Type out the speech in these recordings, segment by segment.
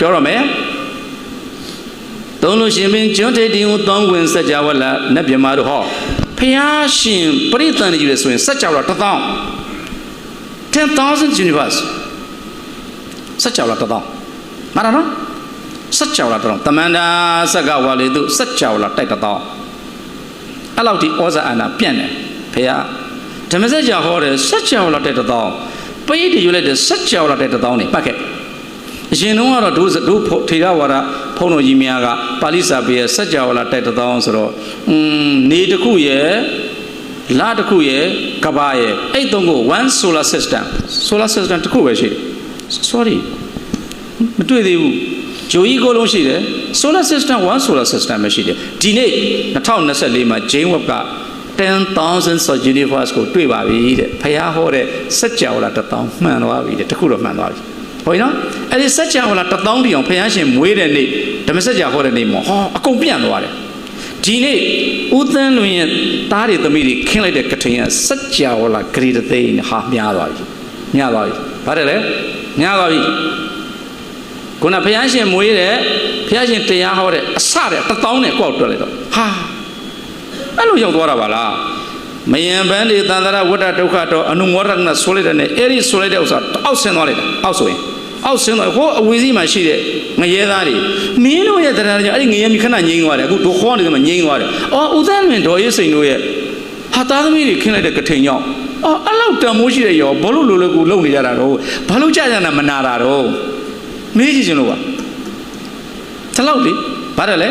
ပြောတော့မယ်သုံးလို့ရှင်ပင်ကျွန်းထေတီဟူသောဝင်ဆက်ကြဝလနတ်မြမာတို့ဟောဖျားရှင်ပရိသန်ကြီးလေဆိုရင်ဆက်ကြဝလ1000 10000 universe ဆက်ကြဝလ1000မှန်တာနော်ဆက်ကြဝလ1000တမန္တာဆက်ကဝါလေသူဆက်ကြဝလတိုက်1000အဲ့လောက်ဒီဩဇာအာဏာပြန့်တယ်ဖျားဓမ္မစကြာဟောတယ်ဆက်ကြဝလတဲ့1000ပိဋိယူလိုက်တဲ့ဆက်ကြဝလတဲ့1000နေပတ်ခဲ့ အရှင်တုန်းကတော့ဒုဒုထေရဝါဒဖုံးတော်ကြီးများကပါဠိစာပေရဲ့စัจ java လာတိုက်တစ်သောင်းဆိုတော့อืมနေတစ်ခုရဲ့လတစ်ခုရဲ့ကဘာရဲ့အဲ့သုံးကို one solar system solar system တစ်ခုပဲရှိတယ် sorry မတွေ့သေးဘူးဂျိုကြီးကိုလုံးရှိတယ် solar system one solar system ပဲရှိတယ်ဒီနေ့2024မှာ Jane Webb က10000 so universe ကိုတွေ့ပါပြီတဲ့ဖះဟောတဲ့စัจ java လာတစ်သောင်းမှန်သွားပြီတဲ့တခုတော့မှန်သွားပြီ ဟုတ်ပြီနော်အဲ့ဒီစัจ java လာတစ်သောင်းတီအောင်ဖះရှင်မွေးတဲ့နေ့ဓမ္မစัจ java ဟောတဲ့နေ့မှာဟောအကုန်ပြန်သွားတယ်ဒီနေ့ဦးသန်းလွင်ရဲ့သားတွေသမီးတွေခင်းလိုက်တဲ့ကထိန်ကစัจ java လာဂရီတသိန်းဟာများသွားပြီများသွားပြီဘာတယ်လဲများသွားပြီခုနဘုရားရှင်မွေးတဲ့ဘုရားရှင်တရားဟောတဲ့အစတဲ့တစ်သောင်းနဲ့ကိုယ့်ကိုတွက်လိုက်တော့ဟာအဲ့လိုရောက်သွားတာပါလား မယံပန်းဒီသန္တရဝတ္တဒုက္ခတော့အနုမောဒနာဆိုလိုက်တဲ့နဲ့အဲ့ဒီဆိုလိုက်တဲ့ဥစ္စာအောက်ဆင်းသွားလိုက်တာအောက်ဆိုရင်အောက်ဆင်းသွားဟိုအဝေစီမှာရှိတဲ့ငရဲသားတွေမင်းတို့ရဲ့တရားကြောင့်အဲ့ဒီငရဲမိခဏငြိမ်းသွားတယ်အခုဒုခေါနေတယ်မှာငြိမ်းသွားတယ်အော်ဦးသန်းလွင်ဒေါ်ရေးစိန်တို့ရဲ့ဟာသားသမီးတွေခင်းလိုက်တဲ့ကထိန်ကြောင့်အော်အဲ့လောက်တန်မိုးရှိတဲ့ရောဘာလို့လိုလိုကူလုံနေကြတာတော့ဘာလို့ကြာကြာနာမနာတာတော့မေးကြည့်ချင်လို့ပါဒီလောက်လေဘာတယ်လဲ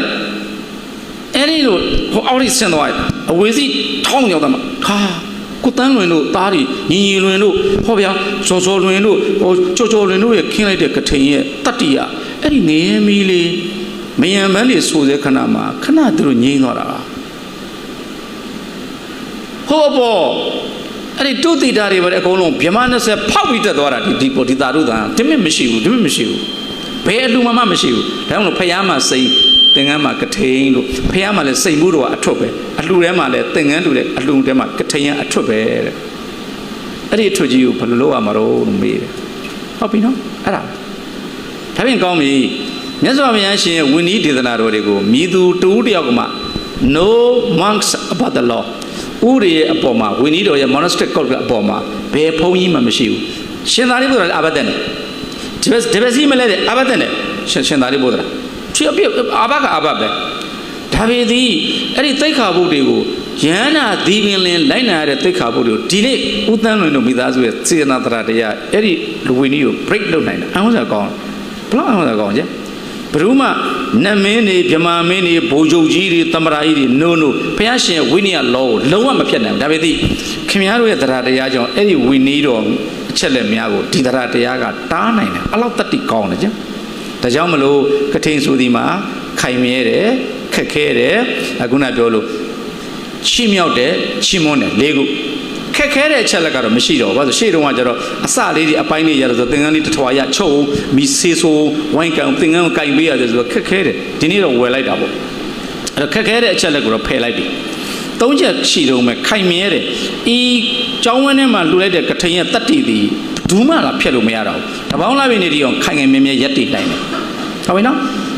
အဲ့ဒီလိုဟိုအောက်ထိဆင်းသွားတယ်အဝေစီထောင်းရောက်တယ်မှာဟာကိုတန်းလွင်တို့သားတွေညီညီလွင်တို့ဟောဗျာဇော်ဇော်လွင်တို့ဟိုကြော်ကြော်လွင်တို့ရဲ့ခင်းလိုက်တဲ့ကထိန်ရဲ့တတ္တိယအဲ့ဒီငရဲမီလေးမယံမန်းလေးဆိုတဲ့ခဏမှာခဏသူတို့ငြိမ်းသွားတာပါဟောပေါ်အဲ့ဒီတုတိတာတွေပဲအကုန်လုံးဗြဟ္မ20ဖောက်ပြီးတက်သွားတာဒီဒီပေါ်ဒီတာတို့သာတမစ်မရှိဘူးတမစ်မရှိဘူးဘယ်အလူမှမရှိဘူးဒါကြောင့်လို့ဖယားမှာစိတ် သင်္ကန်းမှာကထိန်လို့ဖယားမှာလည်းစိတ်မှုတော်အထွတ်ပဲအလှထဲမှာလည်းသင်္ကန်းတူတဲ့အလှထဲမှာကထိန်ရအထွတ်ပဲတဲ့အဲ့ဒီအထွတ်ကြီးကိုဘယ်လိုလုပ်ရမှာတော့လို့မေးတယ်ဟုတ်ပြီနော်အဲ့ဒါဒါပြင်ကောင်းပြီမြတ်စွာဘုရားရှင်ရဲ့ဝိနည်းဒေသနာတော်တွေကိုမြည်သူတူတယောက်ကမှ no monks about the law ဥရိရဲ့အပေါ်မှာဝိနည်းတော်ရဲ့ monastic cult ကအပေါ်မှာဘယ်ဖုံးကြီးမှမရှိဘူးရှင်သာရိပုတ္တရာအဘဒ္ဒနဲ့ဒီဘက်ဒီဘက်စီမလဲတဲ့အဘဒ္ဒနဲ့ရှင်ရှင်သာရိပုတ္တရာ ချီအပြအဘကအဘပဲဒါပေသည်အဲ့ဒီသိက္ခာပုဒ်တွေကိုယန္နာဒီပင်လင်လိုက်နာရတဲ့သိက္ခာပုဒ်တွေကိုဒီနေ့ဥသန်းလွင်တို့မိသားစုရဲ့စေတနာတရားတရားအဲ့ဒီလူဝိနည်းကို break လုပ်နိုင်တယ်အမှန်စကောင်းဘလောက်အမှန်စကောင်းကြဘယ်သူမှနတ်မင်းတွေဗြဟ္မာမင်းတွေဘိုလ်ချုပ်ကြီးတွေတမရာကြီးတွေ no no ဘုရားရှင်ရဲ့ဝိနည်းကလောကိုလုံးဝမဖြတ်နိုင်ဘူးဒါပေသည်ခင်ဗျားတို့ရဲ့တရားတရားကြောင့်အဲ့ဒီဝိနည်းတော်အချက်လက်များကိုဒီတရားတရားကတားနိုင်တယ်အလောက်တတိကောင်းတယ်ကြ ဒါကြောင့်မလို့ကထိန်ဆိုဒီမှာခိုင်မြဲတယ်ခက်ခဲတယ်အခုနပြောလို့ချီမြောက်တယ်ချီမွန်းတယ်လေးခုခက်ခဲတဲ့အချက်လက်ကတော့မရှိတော့ဘူးဘာလို့ရှေ့တုန်းကကျတော့အစလေးတွေအပိုင်းလေးရတော့ဆိုသင်္ကန်းလေးတစ်ထွာရချုပ်မီဆေးဆိုးဝိုင်းကန်သင်္ကန်းကိုကင်ပေးရတယ်ဆိုတော့ခက်ခဲတယ်ဒီနေ့တော့ဝယ်လိုက်တာပေါ့အဲ့တော့ခက်ခဲတဲ့အချက်လက်ကိုတော့ဖယ်လိုက်ပြီ သုံးချက်ရှိတော့မယ်ခိုင်မြဲတယ်ဤကျောင်းဝင်းထဲမှာလှူလိုက်တဲ့ကထိန်ရဲ့တတ္တိသည်ဘူးမှလာဖြတ်လို့မရတော့ဘူးတပေါင်းလာပြီနေဒီအောင်ခိုင်ခိုင်မြဲမြဲရက်တည်တိုင်းတယ်ဟုတ်ပြီနော်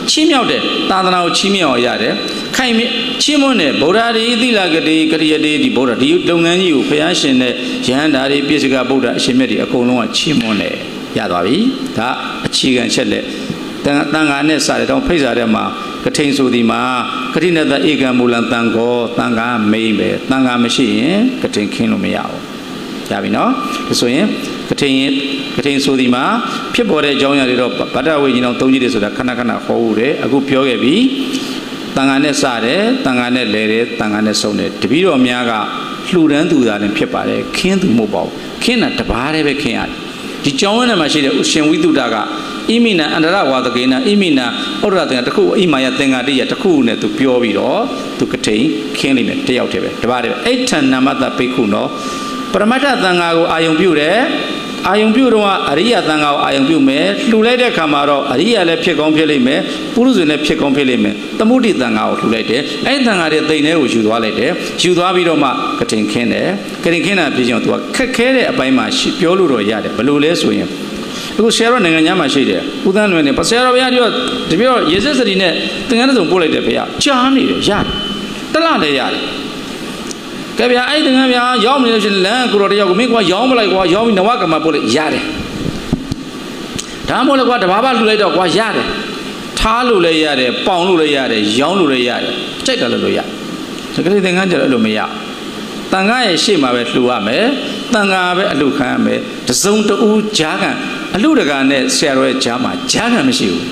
ချီးမြှောက်တယ်သာသနာကိုချီးမြှောက်အောင်ရတယ်ခိုင်မြဲချီးမွမ်းတယ်ဗုဒ္ဓရီသီလကတိကရိယတိဒီဗုဒ္ဓဒီလုပ်ငန်းကြီးကိုဘုရားရှင်နဲ့ယဟန္တာတွေပြည့်စကဗုဒ္ဓအရှင်မြတ်တွေအကုန်လုံးကချီးမွမ်းတယ်ရသွားပြီဒါအခြေခံချက်လက်တန်တန်ဃာနဲ့စာရတောင်းဖိတ်စာထဲမှာ ကထိန်ဆိုဒီမှာကတိနတဧကံမူလံတန်ကောတန်ဃာမိမ့်ပဲတန်ဃာမရှိရင်ကထိန်ခင်းလို့မရဘူးရပြီနော်ဒါဆိုရင်ကထိန်ကထိန်ဆိုဒီမှာဖြစ်ပေါ်တဲ့အကြောင်းအရာတွေတော့ဗတ္တဝေကြီးတော်သုံးကြီးတွေဆိုတာခဏခဏဟောဦးတယ်အခုပြောခဲ့ပြီတန်ဃာနဲ့စတယ်တန်ဃာနဲ့လဲတယ်တန်ဃာနဲ့ဆုံးတယ်တပည့်တော်များကလှူဒန်းသူသာလည်းဖြစ်ပါတယ်ခင်းသူမဟုတ်ပါဘူးခင်းတာတပါးတည်းပဲခင်းရတယ်ဒီကြောင်းဝင်းထဲမှာရှိတဲ့ဥရှင်ဝိတုဒ္ဒက ဣမိနာအန္တရဝါဒကေနာဣမိနာဩရတင်တခုဣမာယသင်္ဃာတိယတခုနဲ့သူပြောပြီးတော့သူကထိန်ခင်းလိမ့်မယ်တယောက်တည်းပဲတပါးတည်းပဲအိဋ္ဌနမတပိက္ခုနောပရမတ္ထသံဃာကိုအာယုံပြုတယ်အာယုံပြုတော့အရိယသံဃာကိုအာယုံပြုမယ်လှူလိုက်တဲ့ခါမှာတော့အရိယလည်းဖြစ်ကောင်းဖြစ်လိမ့်မယ်ပုရုဇဉ်လည်းဖြစ်ကောင်းဖြစ်လိမ့်မယ်သမုဒိသံဃာကိုလှူလိုက်တယ်အဲ့ဒီသံဃာတွေတိမ်ထဲကိုယူသွားလိုက်တယ်ယူသွားပြီးတော့မှကထိန်ခင်းတယ်ကထိန်ခင်းတာပြည့်ချင်းတော့သူကခက်ခဲတဲ့အပိုင်းမှာပြောလို့တော့ရတယ်ဘယ်လိုလဲဆိုရင် အခုဆရာတော်နိုင်ငံသားမှာရှိတယ်ဦးသန်းလွင်နေဆရာတော်ဘုရားတို့တပြည့်တော့ရေစက်စရီနဲ့သင်္ကန်းတစ်စုံပို့လိုက်တယ်ဘုရားကြားနေတယ်ရတယ်တလလည်းရတယ်ကဲဗျာအဲ့ဒီသင်္ကန်းဗျာရောက်နေလို့ရှိရင်လမ်းကိုတော်တယောက်ကိုမင်းကွာရောင်းမလိုက်ကွာရောင်းပြီးနဝကမှာပို့လိုက်ရတယ်ဒါမှမဟုတ်လေကွာတဘာဘာလှူလိုက်တော့ကွာရတယ်ထားလို့လည်းရတယ်ပေါင်လို့လည်းရတယ်ရောင်းလို့လည်းရတယ်ကြိုက်တယ်လို့လို့ရစကလေးသင်္ကန်းကြတော့အဲ့လိုမရတန်ခါရဲ့ရှေ့မှာပဲလှူရမယ်တန်ခါပဲအလှခံရမယ်တစုံတူဂျားကန် အလှတကာနဲ့ဆရာတော်ရဲ့ဂျားမှာဂျားကန်မရှိဘူး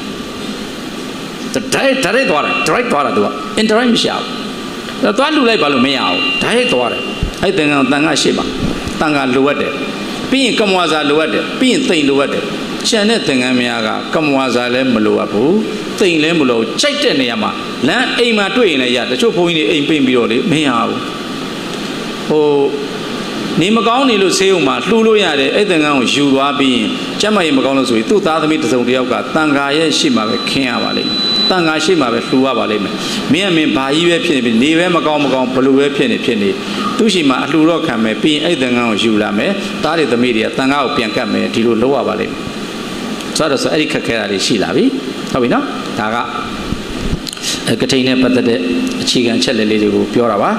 direct direct သွားတယ် direct သွားတာသူက interact မရှိဘူးဒါသွားလှူလိုက်ပါလို့မရဘူး direct သွားတယ်အဲ့တန်ခါတန်ခါရှေ့မှာတန်ခါလိုအပ်တယ်ပြီးရင်ကမွာစာလိုအပ်တယ်ပြီးရင်သိမ့်လိုအပ်တယ်ကျန်တဲ့သင်္ကန်းများကကမွာစာလည်းမလိုအပ်ဘူးသိမ့်လည်းမလိုဘူးကြိုက်တဲ့နေရာမှာလမ်းအိမ်မှာတွေ့ရင်လည်းရတချို့ဘုန်းကြီးတွေအိမ်ပိတ်ပြီးတော့လေမရဘူးဟို နေမကောင်းနေလို့ဆေးုံမှာလှူလို့ရတယ်အဲ့သင်္ကန်းကိုယူသွားပြီးရင်ကျမ်းမာရေးမကောင်းလို့ဆိုရင်သူ့သားသမီးတစ်စုံတစ်ယောက်ကတန်ခါရဲ့ရှေ့မှာပဲခင်းရပါလိမ့်မယ်တန်ခါရှေ့မှာပဲလှူရပါလိမ့်မယ်မင်းကမင်းဘာကြီးပဲဖြစ်နေပြီနေပဲမကောင်းမကောင်းဘလို့ပဲဖြစ်နေဖြစ်နေသူ့ရှိမှာအလှူတော့ခံမယ်ပြီးရင်အဲ့သင်္ကန်းကိုယူလာမယ်သားတွေသမီးတွေကတန်ခါကိုပြန်ကတ်မယ်ဒီလိုလုပ်ရပါလိမ့်မယ်ဆိုတော့ဆိုအဲ့ဒီခက်ခဲတာတွေရှိလာပြီဟုတ်ပြီနော်ဒါကအဲကထိန်နဲ့ပတ်သက်တဲ့အခြေခံအချက်လက်လေးတွေကိုပြောတာပါ